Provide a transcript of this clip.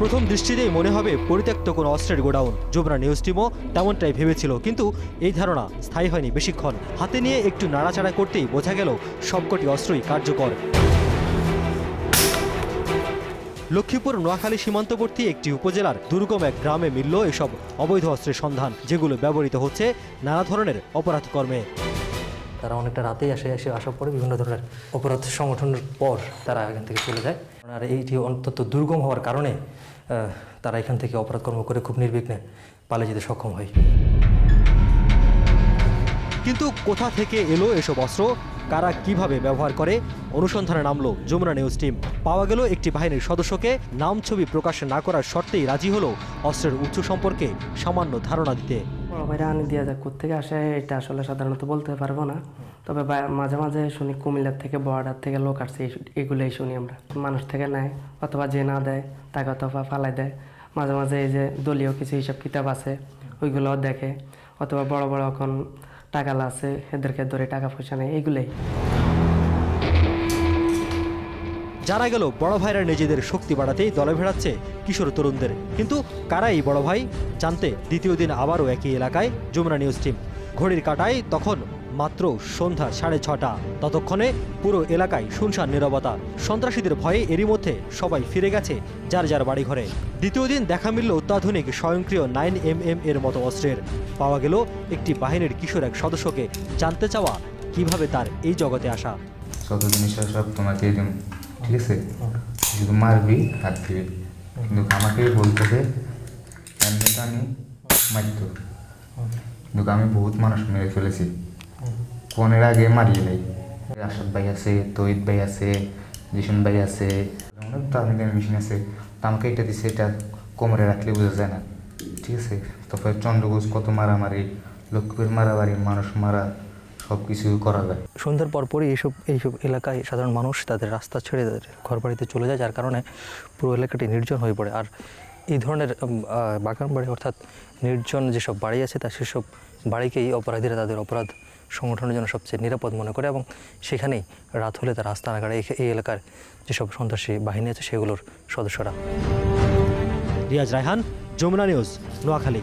প্রথম দৃষ্টিতেই মনে হবে পরিত্যক্ত কোনো অস্ত্রের গোডাউন। যুবরা নিউজ টিমও তেমনটাই ভেবেছিল, কিন্তু এই ধারণা স্থায়ী হয়নি বেশিক্ষণ। হাতে নিয়ে একটু নাড়াচাড়া করতেই বোঝা গেল সবকটি অস্ত্রই কার্যকর। লক্ষ্মীপুর, নোয়াখালী সীমান্তবর্তী একটি উপজেলার দুর্গম এক গ্রামে মিলল এসব অবৈধ অস্ত্রের সন্ধান, যেগুলো ব্যবহৃত হচ্ছে নানা ধরনের অপরাধ কর্মে তারা অনেকটা রাতেই আসে, এসে আসার পরে বিভিন্ন ধরনের অপরাধ সংগঠনের পর তারা এখান থেকে চলে যায়। আর এইটি অন্তত দুর্গম হওয়ার কারণে তারা এখান থেকে অপরাধ কর্ম করে খুব নির্বিঘ্নে পালিয়ে যেতে সক্ষম হয়। কিন্তু কোথা থেকে এলো এসব অস্ত্র? কারা কীভাবে ব্যবহার করে? অনুসন্ধানে নামলো যমুনা নিউজ টিম। পাওয়া গেল একটি বাহিনীর সদস্যকে। নাম ছবি প্রকাশ না করার শর্তেই রাজি হলো অস্ত্রের উৎস সম্পর্কে সামান্য ধারণা দিতে। বড় ভাইরা আনি যাক থেকে আসে এটা আসলে সাধারণত বলতে পারব না। তবে মাঝে মাঝে শুনি কুমিল্লার থেকে, বর্ডার থেকে লোক আসছে এগুলোই শুনি আমরা। মানুষ থেকে নেয়, অথবা যে না দেয়, তাকে অথবা ফালাই দেয়। মাঝে মাঝে এই যে দলীয় কিছু হিসাব কিতাব আছে ওইগুলো দেখে। অথবা বড় বড় এখন টাকালা আছে এদেরকে ধরে টাকা পয়সা নেয় এইগুলোই জানা গেল, বড় ভাইরা নিজেদের শক্তি বাড়াতেই দলে ভেড়াচ্ছে কিশোর তরুণদের। কিন্তু কারা এই বড় ভাই? জানতে দ্বিতীয় দিন আবারও একই এলাকায় যমুনা নিউজ টিম। ঘড়ির কাটায় তখন মাত্র সন্ধ্যা সাড়ে ছটা। ততক্ষণে পুরো এলাকায় শুনশান নীরবতা। সন্ত্রাসীদের ভয়ে এরই মধ্যে সবাই ফিরে গেছে যার যার বাড়িঘরে। দ্বিতীয় দিন দেখা মিলল অত্যাধুনিক স্বয়ংক্রিয় নাইন এম এম এর মতো অস্ত্রের। পাওয়া গেল একটি বাহিনীর কিশোর এক সদস্যকে। জানতে চাওয়া কীভাবে তার এই জগতে আসা? সব তোমাকে ঠিক আছে? শুধু মারবি হাত দিবি কিন্তু আমাকে বলতেছে এমনি তো আমি মারত কিন্তু আমি বহুত মানুষ মেরে ফেলেছি। ফোনের আগে মারিয়ে নেই। আসাদ ভাই আছে তৈত ভাই আছে, জিসুন ভাই আছে, অনেক দামি দামি মেশিন আছে। তো আমাকে এটা দিছে, এটা কোমরে রাখলে বোঝা যায় না। ঠিক আছে? তারপরে চন্দ্রঘোষ কত মারামারি লক্ষ্মীপুর মারামারি, মানুষ মারা। সব কিছু করা যায়। সন্ধ্যার পরপরই এইসব এইসব এলাকায় সাধারণ মানুষ তাদের রাস্তা ছেড়ে তাদের ঘর বাড়িতে চলে যায় যার কারণে পুরো এলাকাটি নির্জন হয়ে পড়ে। আর এই ধরনের বাগান বাড়ি অর্থাৎ নির্জন যেসব বাড়ি আছে তা সেসব বাড়িকেই অপরাধীরা তাদের অপরাধ সংগঠনের জন্য সবচেয়ে নিরাপদ মনে করে এবং সেখানেই রাত হলে তারা আস্তানা গাড়ে এই এলাকার যেসব সন্ত্রাসী বাহিনী আছে সেগুলোর সদস্যরা। রিয়াজ রায়হান যমুনা নিউজ নোয়াখালী।